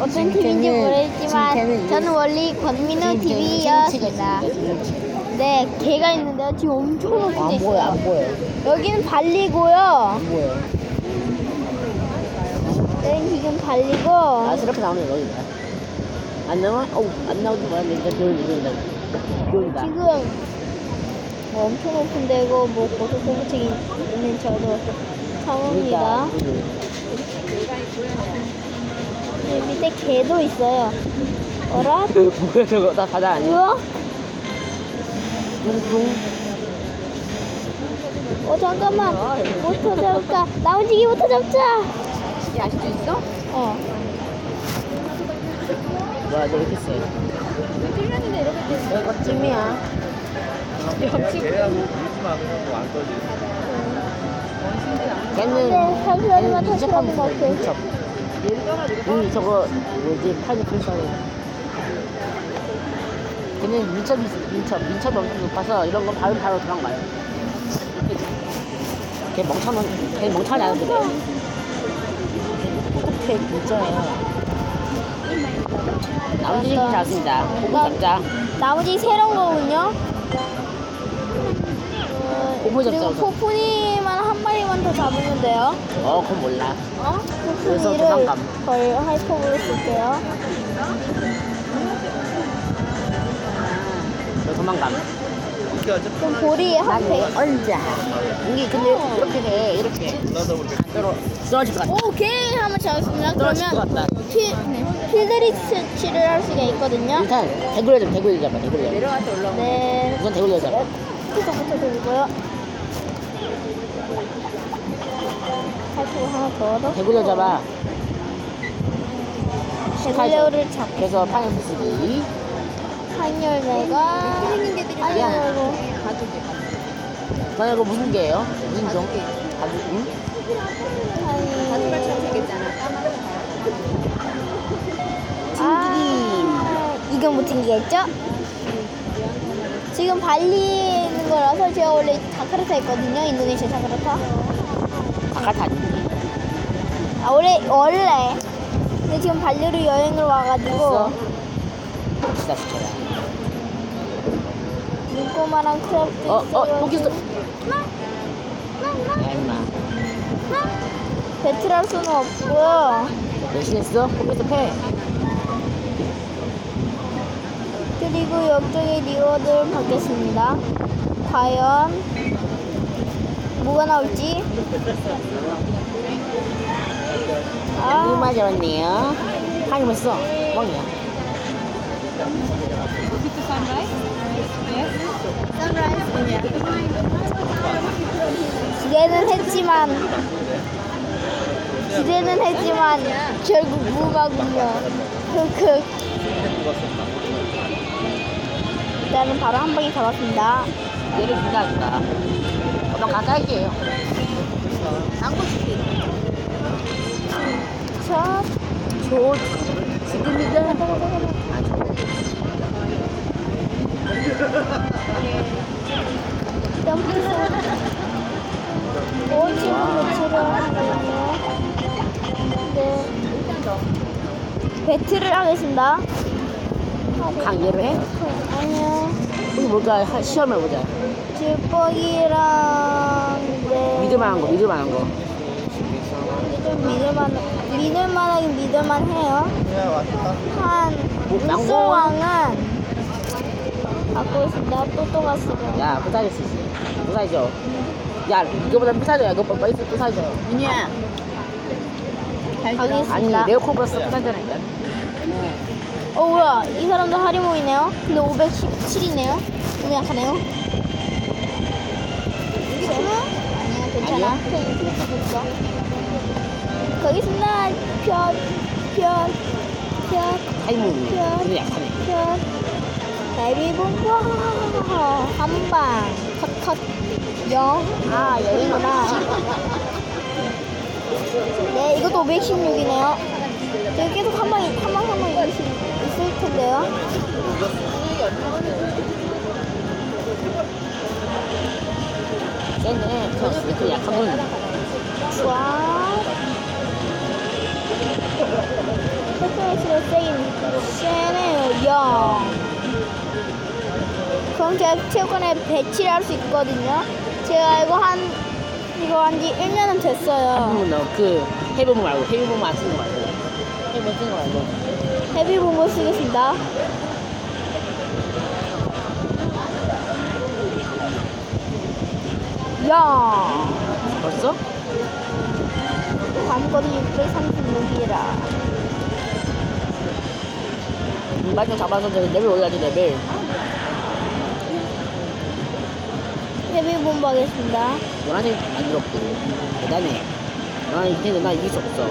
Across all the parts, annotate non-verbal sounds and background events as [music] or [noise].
어떤 팀인지 모르겠지만 저는 원래 권민호 TV였습니다. 네, 개가 있는데요. 지금 엄청 높은 데안 보여 있어요. 안 보여 여기는 발리고요. 안 보여 여기는 지금 발리고 아 저렇게 나오면 여기다 안 나와? 어우 안 나오지 뭐야 내가 비 올리다 비올리다 지금 뭐 엄청 높은 데고 뭐 고속공무책이 있는 저도 처음입니다. 여기 밑에 개도 있어요. 어라? [laughs] 뭐야 저거 나 바다 아니야? 우와? 어 잠깐만. 모터 잡자. 나머지기 모터 잡자. 야할 수 있어? 어. 뭐야 너 이렇게 세 찔렸는데 이렇게 됐어 이거 찜이야. 걔는 네 잠시만요 다시 돼 갈게요 민첩 응 저거 뭐지? 팔이 불쌍해. 걔는 민첩이 있어 민첩 민첩이 엄청 높아서 이런 건 바로 바로 도망가요. 걔 멍청한 걔 멍청하지 않은데 똑똑해 진짜야 나머지 잡습니다. 고기 잡자 나머지 새로운 거군요. 어, 고무 잡자, 그리고 우선. 포푸니만 한 마리만 더 잡으면 돼요. 어 그건 몰라. 어? 그래서 도망감. 거의 하이퍼브로 쓸게요. 너 도망감. 그럼 볼이 한난 100... 언제 이게 근데 이렇게 해 이렇게. 떨어 쓰러질 것 같아. 오케이 한번 잡았습니다. 떨어질 것 그러면 같다. 필, 네, 필드리 스치를 할 수가 있거든요. 일단 대구려 잡 대구려 잡아 내려가서 올라가 네. 우선 대구려 잡아. 피서부터 돌리고요 하이퍼 하나 더 얻어 대구려 잡아 대굴레오를 잡고 그래서 파인 부수기 한 열매가 너네 이거 무슨 개예요? 무슨 종? 가죽 응? 아, 이건 못 튕기겠죠? 지금 발리는 거라서 제가 원래 자카르타 있거든요. 인도네시아 자카르타. 바깥 아닌데 아 원래 원래. 근데 지금 발리로 여행을 와가지고? 시다 시켜라 눈꼬마랑 크랩도 어, 어, 있어가지고 여기 있어. 야 임마 배틀할 수는 없고요. 대신했어? 컴퓨터 패 그리고 옆쪽에 리워드를 받겠습니다. 과연 뭐가 나올지. 아, 잡았네요 파인 벌써 뻥이야 기대는 했지만 기대는 했지만 결국 무가군요. 흑흑. 일단은 바로 한 방에 잡았습니다. 얘를 준다니까 너무 가까이 해요 자, 저 지금이다 아. 오, 하거든요. 네. 배틀을 하겠습니다. 강제로 해? 아니요. 우리 뭘까 하- 시험해보자 네. 믿을만한 거 믿을만한 거 좀 믿을만 믿을만하긴 믿을만해요. 한 양봉은? 우승왕은 갖고 있습니다. 또또가스가. 야, 부사질 수 있어. 부사져. 야, 이거보다 부사져야 이거 빨리 써 부사져. 민이야. 아니, 가겠습니다. 네오코브라스 부사져라니까. 어 뭐야 이 사람도 하리모이네요. 근데 517이네요. 너무 약하네요. 아니야 괜찮아. 아니요? 그냥 이렇게 됐어. 거기 있습니다. 편, 편, 편, 타이밍이. 근데 약하네. 편. 데뷔봉 와 한방 컷 컷 영. 아 여기구나. 네 이것도 516이네요. 저기 계속 한 한방 한 방에 있을, 있을 텐데요. 쟤네, 그냥 그 약한 건 와. 페트로스가 세긴 세네요, 영. 그럼 제가 체육관에 배치를 할 수 있거든요. 제가 이거 한, 이거 한 지 1년은 됐어요. 너그 해보면 말고 해보면 안 쓰는 거 말고 해보면 쓰는 거 말고 헤비 본 거 쓰겠습니다. 야, 벌써? 다음거리 636이라. 말좀 잡아서 저기 레벨 올려야지 레벨. 헤비 본부 하겠습니다. 노란색 만들었고 대단해. 노란색 근데 나 이길 수 없어.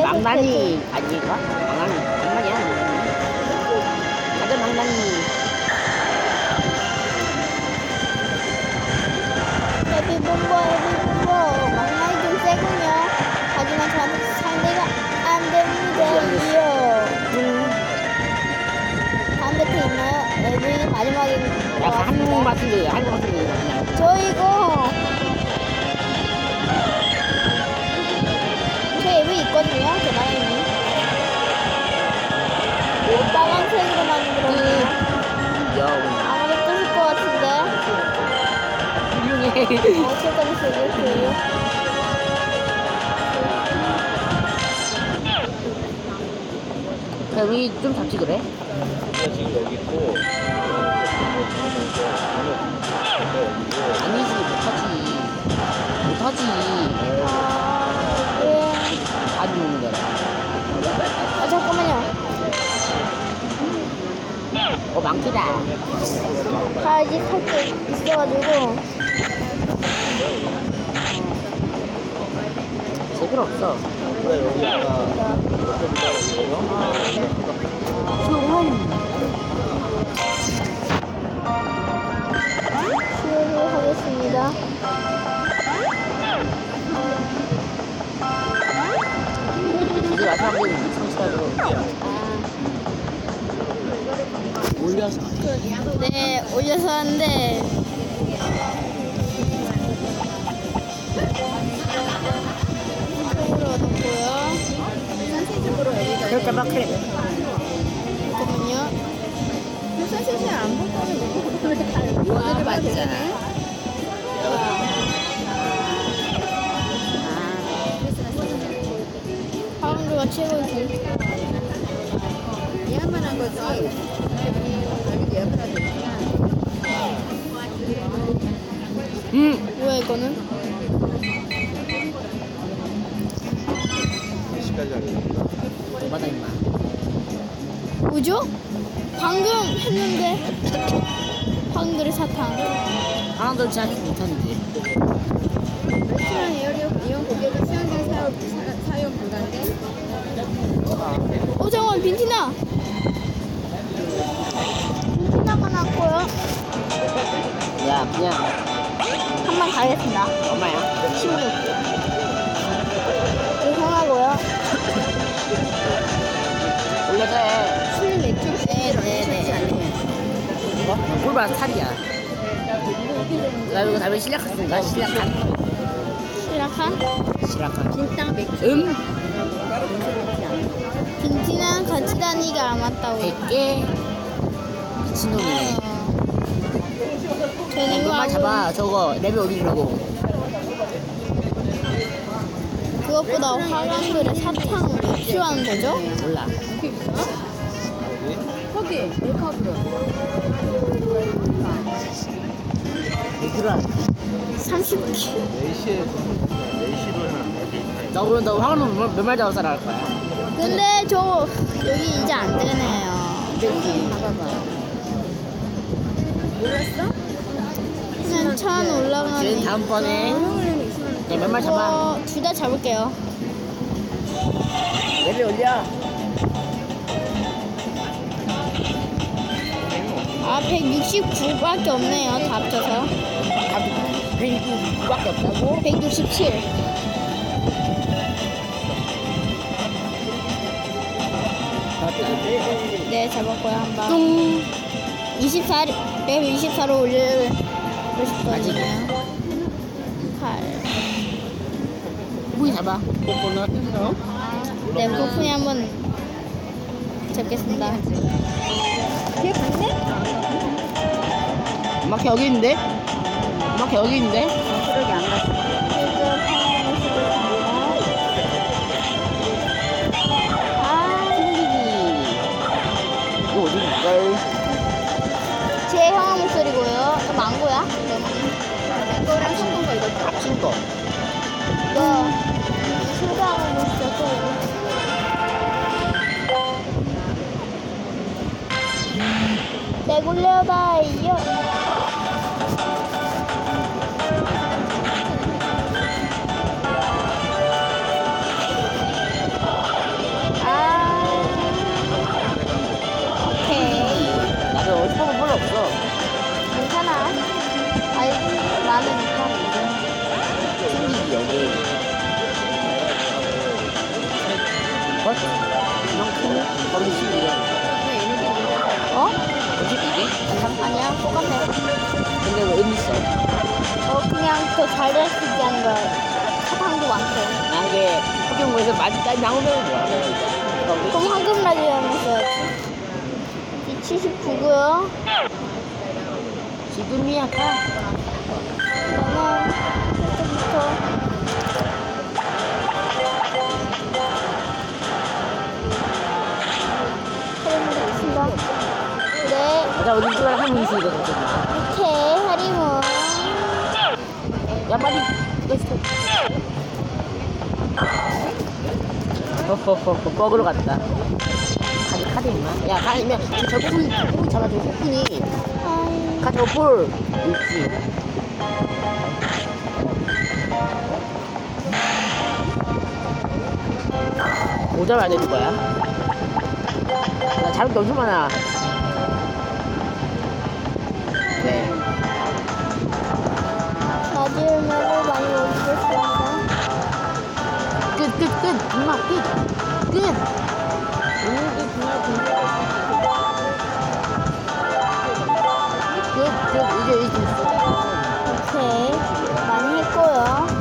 망나니. 아닌가? 망나니. 망나니야 망나니. 가자 망나니 헤비 본부. 막나이 좀 세군요. 하지만 저한테 상대가 안 됩니다. 이요. 음, 다음 배트 있나요? 것 약간 한국. 같은데 한국 같은데 저 이거 제 앱이 있거든요 대단히 빨간색으로 만 [laughs] 쓰겠어요 형이 좀 잡지 그래? 지금 여기 있고 아니지 못하지. 못하지. 다 죽는 거라 아 잠깐만요. 어 망치다. 가야지 할게 있어가지고 제필 없어. 그래 여기다가 수요를 하겠습니다. 이제 와서 한번 상식으로 올려서. 네 올려서 하는데 그렇게 막 그래 뭐죠? 방금 했는데. 파운드를 사탕. 하나도 제한 못하는데. 레스토랑 에어리어 이용 고객은 수영장 사용, 사, 사용 불가인데 어 잠깐만 빈티나. 빈티나가 났고요? 야 그냥. 한 번 가겠습니다. 얼마야? 16 죄송하고요. 올려서 뭐? 꿀바 살이야. 나 이거 다음에 실력했으니까 실력한. 시락한? 실력한. 진땅 맥주 음 빈티나 같이 다니기가 안 맞다고 100개 미친놈이네. 저는 이거 이거만 알고 잡아. 저거 레벨 올리려고. 그것보다 화강들의 사탕을 왜 필요한 거죠? 몰라. 거기 메이크업으로 왜 그래 30개 4시에 4시로는 너 그럼 너 황홀은 몇말 잡아 살아 할 거야? 근데 저 여기 이제 안 되네요. 그랬지 몰랐어? 그냥 천 쟤는 올라가는 다음번에 그냥 몇말 잡아? 이거 둘다 잡을게요. 레벨 올려 아 169밖에 없네요 다 합쳐서 다 109밖에 없다고? 167 맞다 네 잡았고요 한 방 뚱 24 레벨 24로 올리고 싶거든요 8 뭐야 잡아. 뽀뽀는 했어. 네, 부푼이 한번 잡겠습니다. 걔 갔네? 막 여기 있는데? 막 여기 있는데? 그러게 안 갔어. 아, 튕기기. 이거 어디 있을걸? 제 형아 목소리고요. 또 망고야? 이거랑 섞은 거 이거 합친 거. 이거 소장하고 있어서. 내굴려다요. 아, 오케이. 나도 어디 보면 별로 없어. 괜찮아. 아니, 많으니까. 튕기기 여기. 어? 이만큼? 거기 12개. 어? 어디 이게? 아니야, 똑같네. 근데 왜 여기 있어? 어, 그냥 더 잘 될 수 있게 하는 거야. 사탕도 많고. 나 이게 포켓몬에서 맛까지 나오면 뭐야? 그럼 황금 라디오면서 79고요. 지금이야, 가. 그러면 이쪽부터. 맞아, 어디 들어가 하면 있으니까 그렇게. 이렇게 하리문. 야, 빨리. 렛츠고. 허허허, 먹으러 갔다. 카드, 카드 있나? 야, 가면, 저 뿔, 뿔 잡아줘, 뿔이. 아이, 가져, 뿔. 있지. 뭐 잡아야 되는 거야? 나 잡을 게 엄청 많아. 끝. 끝. 끝. 끝, 끝. 이제, 이제. 오케이. 많이 했고요.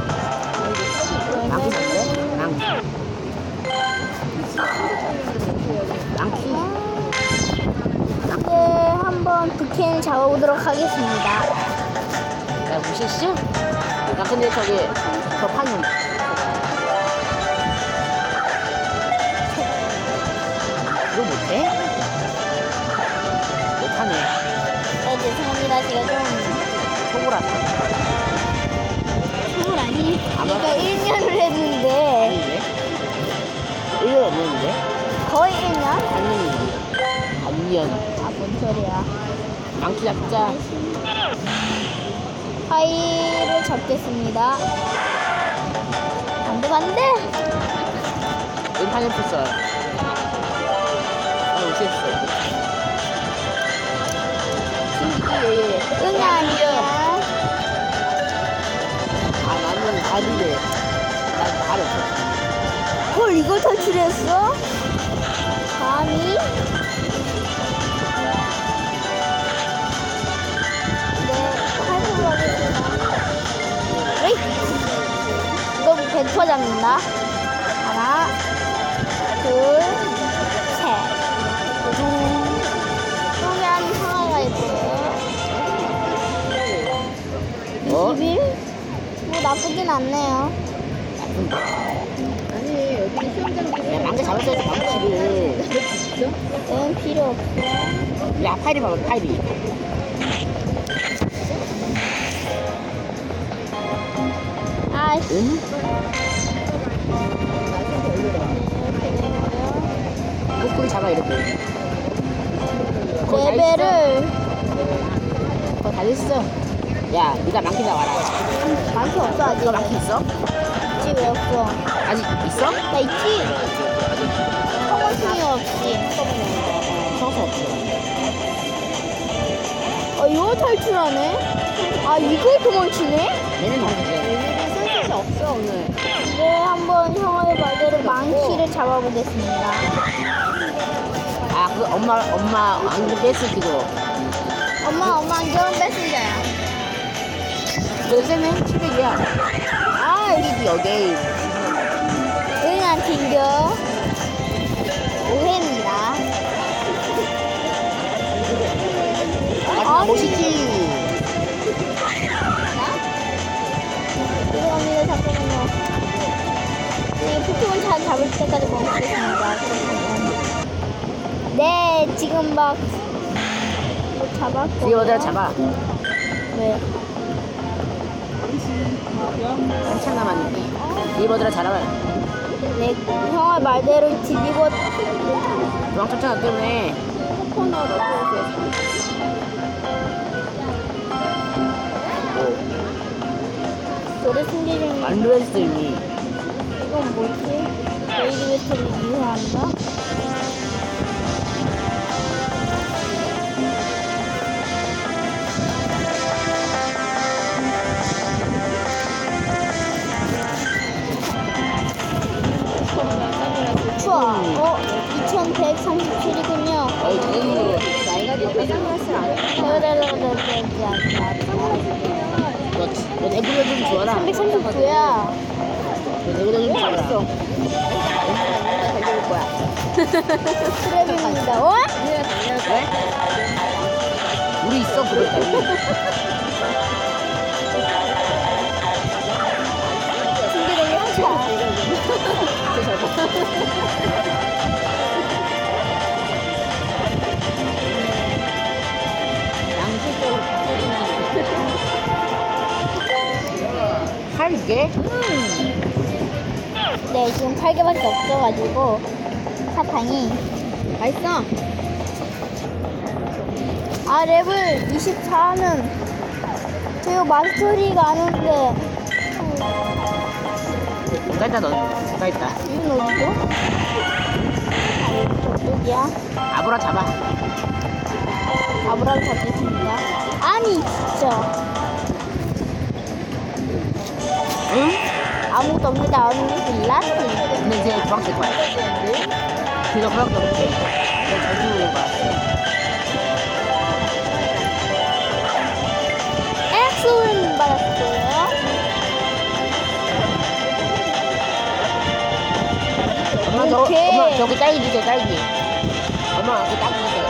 부캔 잡아보도록 하겠습니다. 야, 무시했어? 나 근데 저기, 저 판은. 초보라서. 선물 아니. 이거 1년을 했는데 아닌데? 이거 없는데? 거의 1년? 반년이지. 반년. 아, 뭔 소리야. 망치 잡자. 파이를 잡겠습니다. 안돼 안돼. 음판을 풀어. 아, 무시했어. 신기해. 응 아니 아닌데. 난 말이 없어. 헐 이걸 탈출했어? 아니 네, 너무 100% 잡는다. 하나 둘셋. 소면 하나가 있고 21 나쁘진 않네요. 아니 여기 수영장 야, 망치 잡았어야지, 망치를. 얘는 필요 없고. 야, 파이리 봐봐, 파이리. 아이씨. 응? 거꾸로 잡아, 이렇게. 있어. 레벨을 거기 다 됐어. 야, 니가 망치 나와라. 많이 없어 아직. 이거 망치 있어? 있지 왜 없어? 아직 있어? 나 있지. 성원숭이 없지. 청소 없어. 어 이거 탈출하네. 아 이걸 도망치네? 얘는 망치지. 오늘은 쓸 곳이 없어 오늘. 이제 한번 형의 말대로 망치를 잡아보겠습니다. 아, 그 엄마, 엄마 안경 뺐을 그거. 엄마 엄마 안경은 뺏은 자야. 세네? 700이야. 아 여기, 여기. 진교 오해입니다. 마지막 멋있지. 죄송합니다. 잠깐만요. 이 포켓몬 잘 잡을 때까지 멈추겠습니다. 네, 지금 막 이거 잡았고. 뒤에 어디다 잡아. 왜? 한참 남았는데. 어디다 잡아. 네, 형아 말대로 뒤집어 중앙 쫓아가 때문에. 코너 넣어주세요. 노래 중이 만들었어 이미. 이건 뭐지? 레이디베터를 이해한다? 어? 2137이군요. 어이 저기 나이가 들고 선글라스를 안 해. 너 내부려 좀 줘라. 339야. 너 내부려 좀 줘라. 달려올 거야. 트랩입니다. 어? 우리가 달려올 거야. 왜? 우리 있어 그랬더니. 준 [laughs] 하자. 양식적으로 한 개? 네, 지금 8개밖에 없어가지고 사탕이 맛있어. 아 랩을 24는 제가 마스터리가 안 오는데 누가 있다 너. 누가 있다. 이건 어디죠? 아, 저쪽이야 아브라 잡아. 아브라를 잡겠습니다 아니 진짜 응? 아무것도 없는데 아무것도 일라스 근데 이제 주황색 거야. 그래서 그렇게 없지. 내가 잘 주는 거야. 엑소는 받았어 엄마 저. 엄마 저기 딸기 주세요 딸기. 엄마 그 딸기 주세요.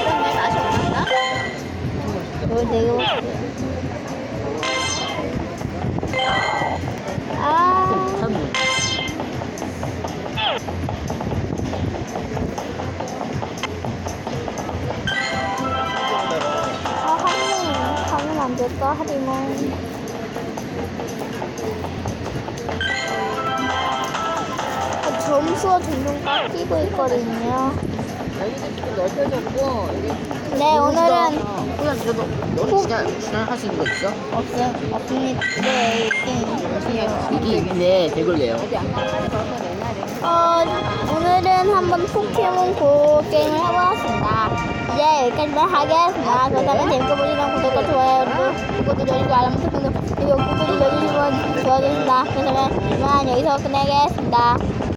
이런 내 맛이 없나? 내가 아 선물. 아, 하면, 하면 안 될까? 하리몬. 좀 넓혀졌고 여기 네, 오늘은 그냥 저도 너는 수 있는 거 있어? 없어요. 없습니다. 네. 이게 있네 대걸레요. 어, 오늘은 한번 포켓몬 고 게임을 해보았습니다. 이제 여기까지만 하겠습니다. 그렇다면 재밌게 보시면 구독과 좋아요를 꾹 눌러주시고 알람 설정도 그리고 꾹 눌러주시면 좋아지겠습니다. 그렇다면 이만 여기서 끝내겠습니다.